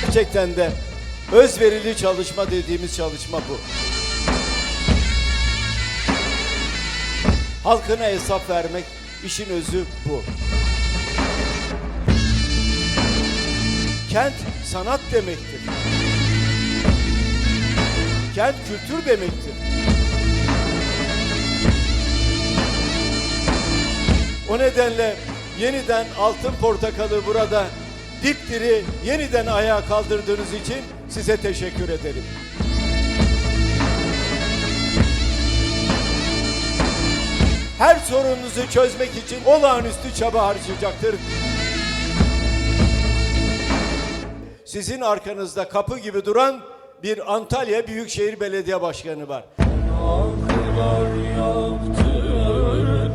Gerçekten de özverili çalışma dediğimiz çalışma bu. Halkına hesap vermek işin özü bu. Kent sanat demektir. Kent kültür demektir. O nedenle yeniden altın portakalı burada dipdiri yeniden ayağa kaldırdığınız için size teşekkür ederim. Her sorununuzu çözmek için olağanüstü çaba harcayacaktır. Sizin arkanızda kapı gibi duran bir Antalya Büyükşehir Belediye Başkanı var. Aklar yaktırdım,